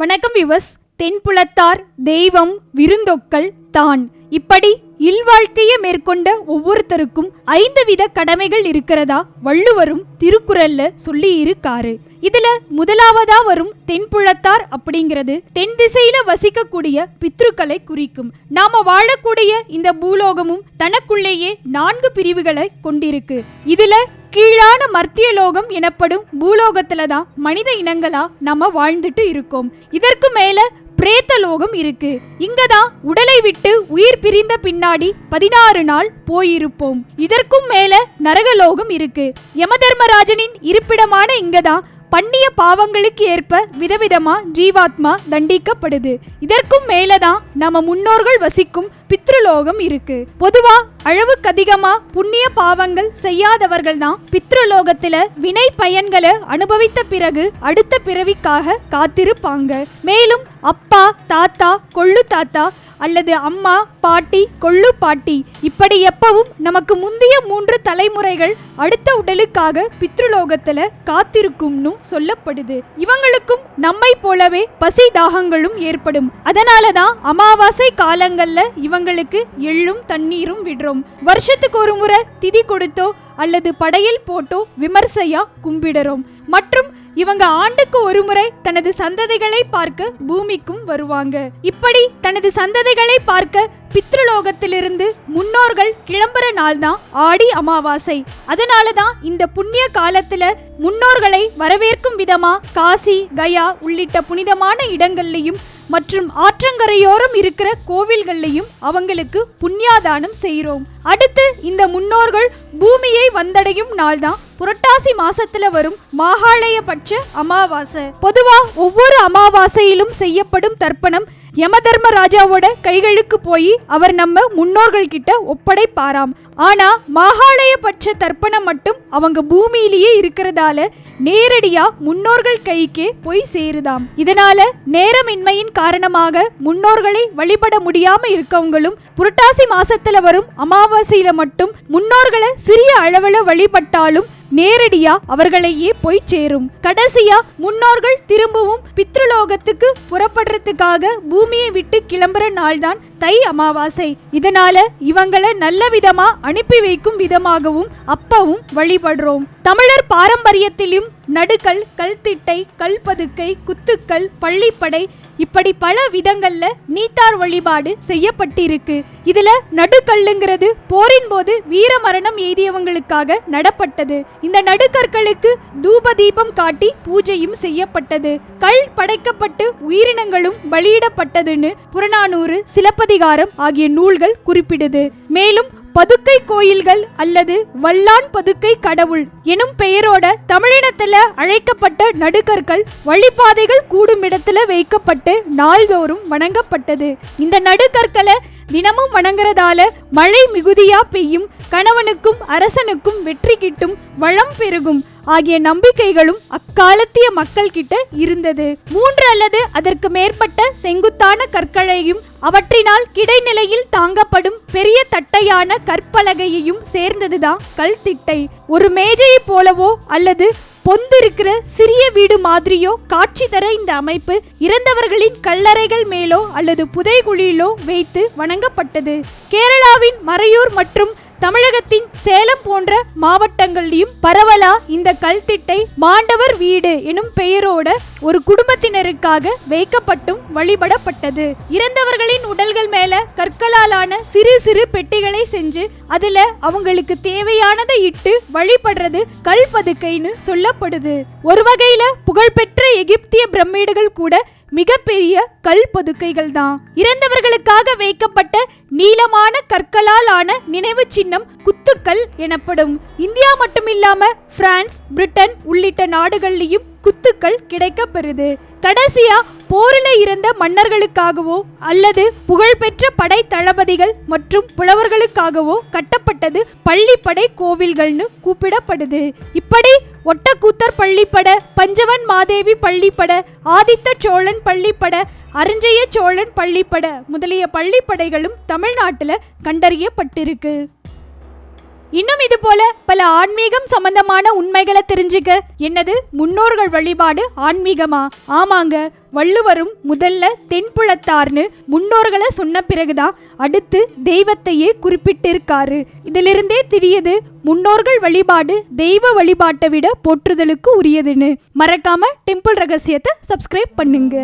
வணக்கம் விவஸ் தென்புலத்தார் தெய்வம் விருந்தொக்கல் தான். இப்படி இல்வாழ்க்கையை மேற்கொண்ட ஒவ்வொருத்தருக்கும் ஐந்து வித கடமைகள் இருக்கிறதா? வள்ளுவரும் திருக்குறள்ல சொல்லி இருக்காரு இதுல முதலாவதா வரும் தென்புலத்தார் அப்படிங்கிறது தென் திசையில வசிக்கக்கூடிய பித்ருக்களை குறிக்கும். நாம வாழக்கூடிய இந்த பூலோகமும் தனக்குள்ளேயே நான்கு பிரிவுகளை கொண்டிருக்கு. இதுல கீழான மர்த்திய லோகம் எனப்படும் பூலோகத்துல தான் மனித இனங்களா நம்ம வாழ்ந்துட்டு இருக்கோம். இதற்கு மேல பிரேத்த லோகம் இருக்கு. இங்கதான் உடலை விட்டு உயிர் பிரிந்த பின்னாடி பதினாறு நாள் போயிருப்போம். இதற்கும் மேல நரகலோகம் இருக்கு. யமதர்மராஜனின் இருப்பிடமான இங்கதான் பண்ணிய பாவங்களுக்கு ஏற்ப விதவிதமா ஜீவாத்மா தண்டிக்கப்படுது. இதற்கும் மேலதான் நம்ம முன்னோர்கள் வசிக்கும் பித்ருலோகம் இருக்கு. பொதுவா அளவுக்கு அதிகமா புண்ணிய பாவங்கள் செய்யாதவர்கள் தான் பித்ருலோகத்துல வினை பயன்களை அனுபவித்த பிறகு அடுத்த பிறவிக்காக காத்திருப்பாங்க. மேலும் அப்பா தாத்தா கொள்ளு தாத்தா அல்லது அம்மா பாட்டி கொள்ளு பாட்டி இப்படி எப்பவும் நமக்கு முந்தைய மூன்று தலைமுறைகள் அடுத்த உடலுக்காக பித்ருலோகத்துல காத்திருக்கும்னு சொல்லப்படுது. இவங்களுக்கும் நம்மை போலவே பசி தாகங்களும் ஏற்படும். அதனாலதான் அமாவாசை காலங்கள்ல இவங்களுக்கு எள்ளும் தண்ணீரும் விடுறோம். வருஷத்துக்கு ஒரு முறை திதி கொடுத்தோ அல்லது படையல் போட்டோ விமர்சையா கும்பிடுறோம். மற்றும் இவங்க ஆண்டுக்கு ஒரு முறை தனது சந்ததிகளை பார்க்க பூமிக்கும் வருவாங்க. இப்படி தனது சந்ததிகளை பார்க்க பித்ருலோகத்திலிருந்து முன்னோர்கள் கிளம்புற நாள் தான் ஆடி அமாவாசை. அதனால தான் இந்த புண்ணிய காலத்துல முன்னோர்களை வரவேற்கும் விதமா காசி கயா உள்ளிட்ட புனிதமான இடங்கள்லையும் மற்றும் ஆற்றங்கரையோரம் இருக்கிற கோவில்கள்லையும் அவங்களுக்கு புண்ணியாதானம் செய்கிறோம் அடுத்து இந்த முன்னோர்கள் பூமியை வந்தடையும் நாள் தான் புரட்டாசி மாசத்துல வரும் மாகாளயபட்ச அமாவாசை. பொதுவா ஒவ்வொரு அமாவாசையிலும் செய்யப்படும் தர்ப்பணம் யமதர்மராஜாவோட கைகளுக்கு போய் அவர் நம்ம முன்னோர்கள் கிட்ட ஒப்படைப்பாராம். ஆனா மாகாளயபட்ச தர்ப்பணம் மட்டும் அவங்க பூமியிலேயே இருக்கிறதால நேரடியா முன்னோர்கள் கைக்கே போய் சேருதாம். இதனால நேரமின்மையின் காரணமாக முன்னோர்களை வழிபட முடியாம இருக்கவங்களும் புரட்டாசி மாசத்துல வரும் அமாவாசையில மட்டும் முன்னோர்களை சிறிய அளவுல வழிபட்டாலும் நேரடியா அவர்களையே போய் சேரும். கடைசியா முன்னோர்கள் திரும்பவும் பித்ருலோகத்துக்கு புறப்படுறதுக்காக பூமியை விட்டு கிளம்புற நாள்தான் தை அமாவாசை. இதனால இவங்களை நல்ல விதமா அனுப்பி வைக்கும் விதமாகவும் அப்பவும் வழிபடுறோம். தமிழர் பாரம்பரியத்திலும் நடுக்கல் கல்திட்டை கல்பதுக்கை குத்துக்கல் பள்ளிப்படை இப்படி பல விதங்கள்ல நீத்தார் வழிபாடு செய்யப்பட்டிருக்கு. இதுல நடுக்கல்லுங்கிறது போரின் போது வீர மரணம் எய்தியவங்களுக்காக நடப்பட்டது. இந்த நடுக்கற்களுக்கு தூப தீபம் காட்டி பூஜையும் செய்யப்பட்டது. கல் படைக்கப்பட்டு உயிரினங்களும் பலியிடப்பட்டதுன்னு புறநானூறு சிலப்பதிகாரம் ஆகிய நூல்கள் குறிப்பிடுது. மேலும் பதுக்கை கோயில்கள் அல்லது வல்லான் பதுக்கை கடவுள் எனும் பெயரோட தமிழினத்துல அழைக்கப்பட்ட நடுக்கற்கள் வழிபாதைகள் கூடும் இடத்துல வைக்கப்பட்டு நாள்தோறும் வணங்கப்பட்டது. இந்த நடுக்கற்களை தினமும் வணங்குறதால மழை மிகுதியா பெய்யும் கணவனுக்கும் அரசனுக்கும் வெற்றி கிட்டும் வளம் பெருகும் ஆகிய நம்பிக்கைகளும் அக்காலத்திய மக்கள் கிட்ட இருந்தது. மூன்று அல்லது அதற்கு மேற்பட்ட செங்குத்தான கற்களையும் அவற்றினால் கிடைநிலையில் தாங்கப்படும் பெரிய தட்டையான கற்பலகையையும் சேர்ந்ததுதான் கல்திட்டை. ஒரு மேஜையை போலவோ அல்லது பொந்திருக்கிற சிறிய வீடு மாதிரியோ காட்சி தர இந்த அமைப்பு இறந்தவர்களின் கல்லறைகள் மேலோ அல்லது புதைகுழியிலோ வைத்து வணங்கப்பட்டது. கேரளாவின் மறையூர் மற்றும் தமிழகத்தின் சேலம் போன்ற மாவட்டங்களிலும் பரவலா இந்த கல்திட்டை மாண்டவர் வீடு எனும் பெயரோட ஒரு குடும்பத்தினருக்காக வைக்கப்பட்டும் வழிபடப்பட்டது. இறந்தவர்களின் உடல்கள் மேல கற்களாலான சிறு சிறு பெட்டிகளை செஞ்சு அதுல அவங்களுக்கு தேவையானதை இட்டு வழிபடுறது கல்பதுக்கைன்னு சொல்லப்படுது. ஒரு வகையில புகழ்பெற்ற எகிப்திய பிரமிடுகள் கூட மிகப்பெரிய கல் பொதுக்கைகள் தான் இறந்தவர்களுக்காக வைக்கப்பட்ட நீளமான கற்களால் ஆன நினைவு சின்னம் குத்துக்கல் எனப்படும். இந்தியா மட்டுமில்லாம பிரான்ஸ் பிரிட்டன் உள்ளிட்ட நாடுகள்லயும் குத்துக்கள் கிடைக்கப்பெறுது. கடைசியா போரில் இறந்த மன்னர்களுக்காகவோ அல்லது புகழ்பெற்ற படை தளபதிகள் மற்றும் புலவர்களுக்காகவோ கட்டப்பட்டது பள்ளிப்படை கோவில்கள்னு கூப்பிடப்படுது. இப்படி ஒட்டக்கூத்தர் பள்ளிப்பட பஞ்சவன் மாதேவி பள்ளிப்பட ஆதித்த சோழன் பள்ளிப்பட அருஞ்சய சோழன் பள்ளிப்பட முதலிய பள்ளிப்படைகளும் தமிழ்நாட்டில் கண்டறியப்பட்டிருக்கு. இன்னும் இது போல பல ஆன்மீகம் சம்பந்தமான உண்மைகளை தெரிஞ்சுக்க என்னது முன்னோர்கள் வழிபாடு ஆன்மீகமா? ஆமாங்க வள்ளுவரும் முதல்ல தென்புலத்தார்னு முன்னோர்களை சொன்ன பிறகுதான் அடுத்து தெய்வத்தையே குறிப்பிட்டிருக்காரு. இதிலிருந்தே தெரியுது முன்னோர்கள் வழிபாடு தெய்வ வழிபாட்டை விட போற்றுதலுக்கு உரியதுன்னு. மறக்காம டெம்பிள் ரகசியத்தை சப்ஸ்கிரைப் பண்ணுங்க.